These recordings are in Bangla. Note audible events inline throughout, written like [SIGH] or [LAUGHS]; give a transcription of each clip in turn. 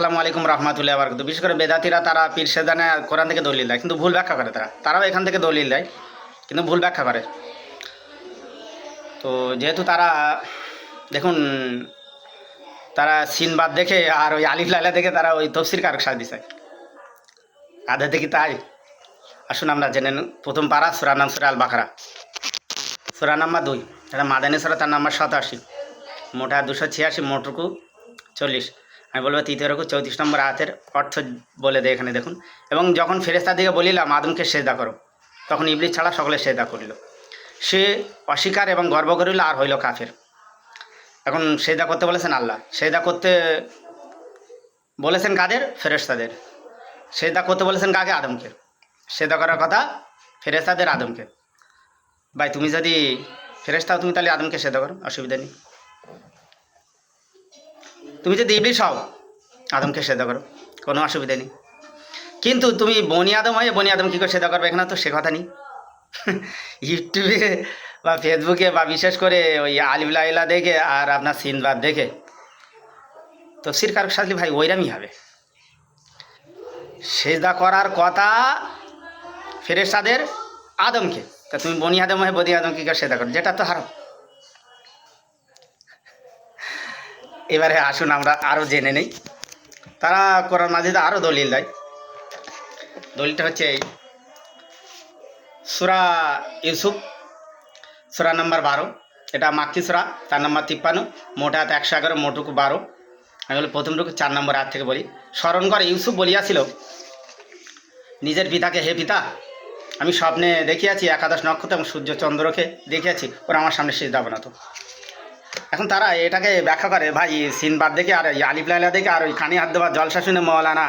আসসালামু আলাইকুম রহমতুল্লাহ বারকাত বিশেষ করে বেদাতিরা, তারা পীর সেদানে কোরআন থেকে দলিল দেয়, কিন্তু ভুল ব্যাখ্যা করে তারা। তারাও এখান থেকে দলিল দেয়, কিন্তু ভুল ব্যাখ্যা করে। তো যেহেতু তারা, দেখুন, তারা সিনবাদ দেখে আর ওই আলিফ লাইলা দেখে তারা ওই তফসির কারক সাজ দিছে। আধা দেখি তাই। আসুন আমরা জেনে। প্রথম পারা সুরা নাম সুরা আল বাখারা সুরা নাম্বার দুই, এটা মাদানী সুরা, তার নাম্বার সাতাশি। মোটা দুশো ছিয়াশি, মোটরকু চল্লিশ। আমি বলব তৃতীয় রকু চৌত্রিশ নম্বর আয়াতের অর্থ বলে দেয় এখানে দেখুন। এবং যখন ফেরেস্তার দিকে বলিলাম, আদমকে সেজদা করো। তখন ইবলিশ ছাড়া সকলে সেজদা করিল। সে অস্বীকার এবং গর্ব করিল, আর হইল কাফের। এখন সেজদা করতে বলেছেন আল্লাহ। সেজদা করতে বলেছেন কাদের? ফেরেস্তাদের সেজদা করতে বলেছেন কাকে? আদমকে। সেজদা করার কথা ফেরেস্তাদের আদমকে। ভাই, তুমি যদি ফেরেস্তা তুমি তাহলে আদমকে সেজদা করো? অসুবিধা নেই। তুমি যদি ইবলিশ হও, আদমকে সেদা করো, কোনো অসুবিধা নেই। কিন্তু তুমি বনি আদম হয়ে, বনি আদম কী করে সেদা করবে এখানে তো সে কথা নেই। [LAUGHS] ইউটিউবে বা ফেসবুকে বা বিশেষ করে ওই আলিবুল্লাহ দেখে আর আপনার সিনবাদ দেখে, তো সির সিরকার সাজলি ভাই ওইরামই হবে। সেজদা করার কথা ফেরেস্তাদের আদমকে। তা তুমি বনি আদম হয়ে, বনি আদম কী করে সেদা করো যেটা তো হারাম। এবারে আসুন আমরা আরও জেনে নেই। তারা কোরআন মাজিদে আরও দলিল দেয়। দলিলটা হচ্ছে এই। সুরা ইউসুফ, সুরা নাম্বার বারো। এটা মাক্কি সুরা, তার নাম্বার তিপ্পান্ন। মোটা হাত একশো এগারো মোটুকু বারো। আমি বলি প্রথম টুকু চার নম্বর হাত থেকে বলি। স্মরণ করে, ইউসুফ বলিয়াছিল, নিজের পিতাকে, হে পিতা, আমি স্বপ্নে দেখিয়াছি একাদশ নক্ষত্র এবং সূর্য চন্দ্রকে দেখিয়াছি। ওরা আমার সামনে শেষ দাবো না তো এখন তারা এটাকে ব্যাখ্যা করে, ভাই, সিনবাদ দেখে আর আলিফ লাইলা দেখে আর ওই কানি হাত দেওয়া জলসা শুনে মৌলানা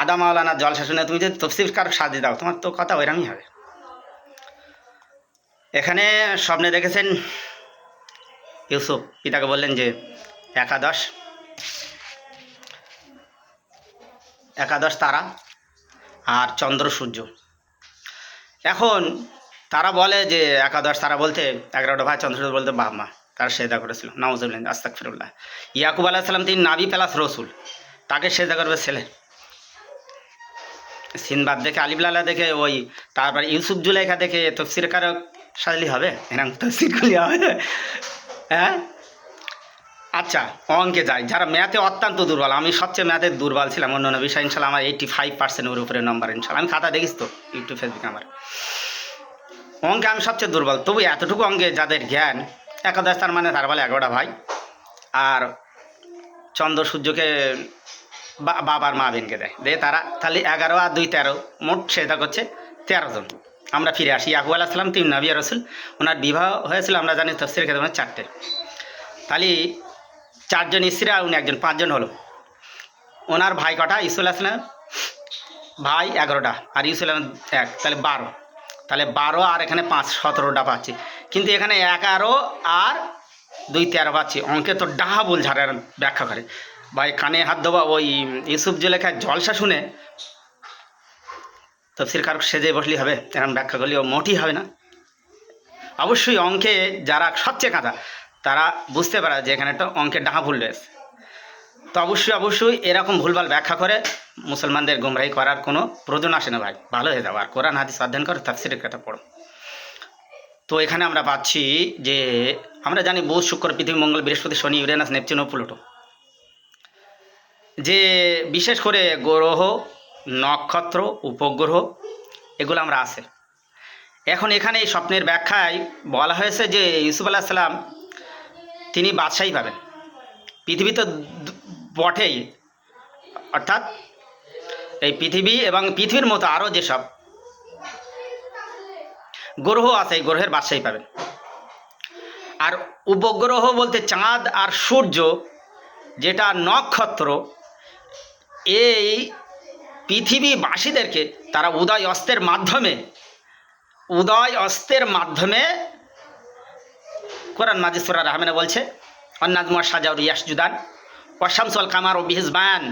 আদা মাওলানা জলসা শুনে তুমি যদি তফসির কারও সাজিয়ে দাও, তোমার তো কথা ওইরকমই হবে। এখানে স্বপ্নে দেখেছেন ইউসুফ, পিতাকে বললেন যে, একাদশ একাদশ তারা আর চন্দ্র সূর্য। এখন তারা বলে যে, একাদশ তারা বলতে, এগারোটা ভাই চন্দ্র সূর্য বলতে বাপ মা তারা সেদা করেছিল নওয়াজুল্লাহ আস্তাক ফিরুল্লাহ ইয়াকুব আলাহ সাল্লাম তিনি নাবি প্লাস রসুল, তাকে সেদা করবে ছেলে। সিনবাদ দেখে আলিবলালা দেখে, ওই তারপর ইউসুফ জুলাইখা দেখে তফসির কারক সাজলি হবে? এরকম তফসির হবে। হ্যাঁ? আচ্ছা অঙ্কে যাই। যারা ম্যাথে অত্যন্ত দুর্বল, আমি সবচেয়ে ম্যাথে দুর্বল ছিলাম, অন্য অন্য বিষয় ইনশাল্লাহ আমার এইটি ফাইভ পার্সেন্টের উপরে নম্বর ইনশাল্লাহ আমি খাতা দেখিস তো, ইউটিউব ফেসবুকে আমার। অঙ্কে আমি সবচেয়ে দুর্বল, তবু এতটুকু অঙ্কে যাদের জ্ঞান একাদশ তার মানে তার বলে এগারোটা ভাই। আর চন্দ্র সূর্যকে বাবার মা বেনকে দেয়। দিয়ে তারা তাহলে এগারো আর দুই তেরো, মোট সেটা করছে তেরো জন। আমরা ফিরে আসি। ইয়াকুব আলাহ সালাম, তিন নবিয়া রসুল, ওনার বিবাহ হয়েছিল, আমরা জানি তফসির খেতে মানে চারটে। তাহলে চারজন স্ত্রী আর উনি একজন, পাঁচজন হলো। ওনার ভাই কটা? ইসুল আসলাম ভাই এগারোটা, আর ইসুল এক, তাহলে বারো। তাহলে বারো আর এখানে পাঁচ, সতেরোটা পাচ্ছি। কিন্তু এখানে এগারো আর দুই তেরো পাচ্ছি। অঙ্কে তো ডাহা বল ঝাড়ার ব্যাখ্যা করে। ভাই, কানে হাত দেওয়া ওই ইউসুফ জুলেখায় জলসা শুনে, তফসির কারক সেজে বসলি হবে, এরকম ব্যাখ্যা করলেও মোটেই হবে না। অবশ্যই অঙ্কে যারা সবচেয়ে কাঁচা তারা বুঝতে পারে যে এখানে একটা অঙ্কের ডাহা ভুল রয়েছে। তো অবশ্যই অবশ্যই এরকম ভুলভাল ব্যাখ্যা করে মুসলমানদের গুমরাহি করার কোনো প্রয়োজন আসে না ভাই। ভালো হয়ে যাও। আর কোরআন, হাদিস অধ্যয়ন করো, তাফসিরের কথা পড়ো। তো এখানে আমরা পাচ্ছি যে, আমরা জানি বুধ, শুক্র, পৃথিবী, মঙ্গল, বৃহস্পতি, শনি, ইউরেনাস, নেপচুন ও প্লুটো। যে বিশেষ করে গ্রহ, নক্ষত্র, উপগ্রহ, এগুলো আমরা আছে। এখন এখানে এই স্বপ্নের ব্যাখ্যায় বলা হয়েছে যে ইউসুফ আলাহ সাল্লাম তিনি বাদশাহী পাবেন। পৃথিবী তো দু- বটেই। অর্থাৎ এই পৃথিবী এবং পৃথিবীর মতো আরও যেসব গ্রহ আছে, এই গ্রহের বাদশাহী পাবেন। আর উপগ্রহ বলতে চাঁদ আর সূর্য, যেটা নক্ষত্র, এই পৃথিবীবাসীদেরকে তারা উদয় অস্তের মাধ্যমে, উদয় অস্তের মাধ্যমে কোরআন মাজিসুরা রহমানে বলছে অন্নাজমুয়া সাজাউর ইয়াস জুদান ওয়াশামসল কামার ও বিহিজবান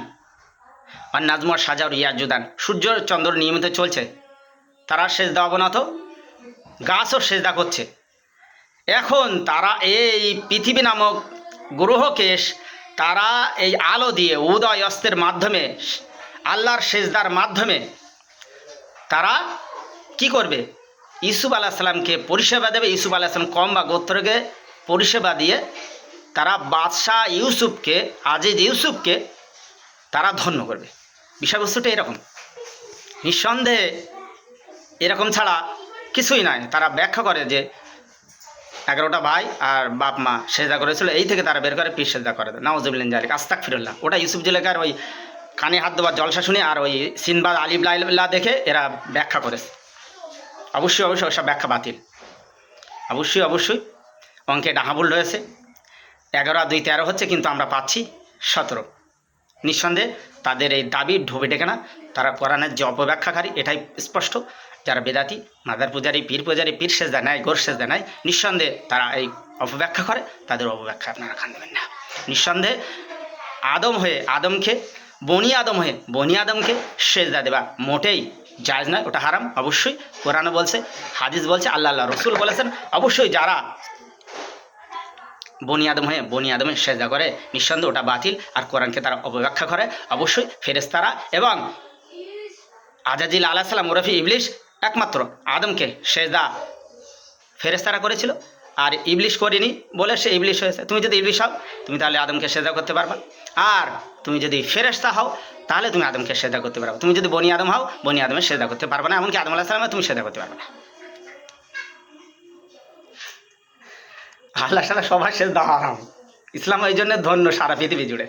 অন্নাজমুয়া সাজাউর ইয়াস জুদান সূর্য, চন্দ্র নিয়মিত চলছে। তারা সেজদা অবনত, গাছও সেজদা করছে। এখন তারা এই পৃথিবী নামক গ্রহকে তারা এই আলো দিয়ে উদয় অস্ত্রের মাধ্যমে, আল্লাহর সেজদার মাধ্যমে তারা কি করবে? ইসুফ আলাহ আলাহিসাল্লামকে পরিষেবা দেবে। ইসুফ আলাহিসাল্লাম কম বা গোত্রকে পরিষেবা দিয়ে তারা বাদশাহ ইউসুফকে, আজিজ ইউসুফকে তারা ধন্য করবে। বিষয়বস্তুটা এরকম। নিঃসন্দেহে এরকম ছাড়া কিছুই নাই। তারা ব্যাখ্যা করে যে এগারোটা ভাই আর বাপ মা সেজা করেছিল, এই থেকে তারা বের করে, পীর সেজা করে। নাওজবিল্লান জালিক আস্তাক ফিরুল্লাহ ওটা ইউসুফ জুলেকার ওই কানে হাত দেওয়ার জলসা শুনে আর ওই সিনবাদ আলিবুল্লাহ দেখে এরা ব্যাখ্যা করেছে। অবশ্যই অবশ্যই, ওসব ব্যাখ্যা বাতিল। অবশ্যই অবশ্যই। অঙ্কে ডাহাবুল রয়েছে। এগারো আর দুই তেরো হচ্ছে কিন্তু আমরা পাচ্ছি সতেরো। নিঃসন্দেহে তাদের এই দাবি ঢোবে ডেকে না, তারা কোরআনের যে অপব্যাখ্যাকারী, এটাই স্পষ্ট। যারা বেদাতি, মাদার পূজারী, পীর পূজারী, পীর সেজদা নেয়, গোর সেজদা নেয়, নিঃসন্দেহে তারা এই অপব্যাখ্যা করে, তাদের অপব্যাখ্যা আপনারা খান দেবেন না। নিঃসন্দেহে আদম হয়ে, আদমকে, বনি আদম হয়ে, বনি আদমকে সেজদা দেবা মোটেই জায়জ নয়, ওটা হারাম। অবশ্যই কোরআনে বলছে, হাদিস বলছে, আল্লাহ আল্লাহ রসুল বলেছেন, অবশ্যই যারা বনি আদম হয়ে বনি আদমে সেজদা করে, নিঃসন্দেহে ওটা বাতিল আর কোরআনকে তারা অপব্যাখ্যা করে। অবশ্যই ফেরেস্তারা এবং আজাজিল আলাহ সালাম ওরফি ইবলিশ একমাত্র আদমকে সেজদা ফেরেস্তারা করেছিল। আর ইবলিশ করিনি বলে সে ইবলিশ হয়েছে। তুমি যদি ইবলিশ হও, তুমি তাহলে আদমকে সেজদা করতে পারবা। আর তুমি যদি ফেরেস্তা হও, তাহলে তুমি আদমকে সেজদা করতে পারবে। তুমি যদি বনি আদম হও, বনি আদমের সেজদা করতে পারবে না, এমনকি আদম আলাহ সালামে তুমি সেজদা করতে পারবে না। আল্লাহ সালা সবার শেষ হারাম ইসলাম ওই জন্য ধন্য সারা পৃথিবী জুড়ে।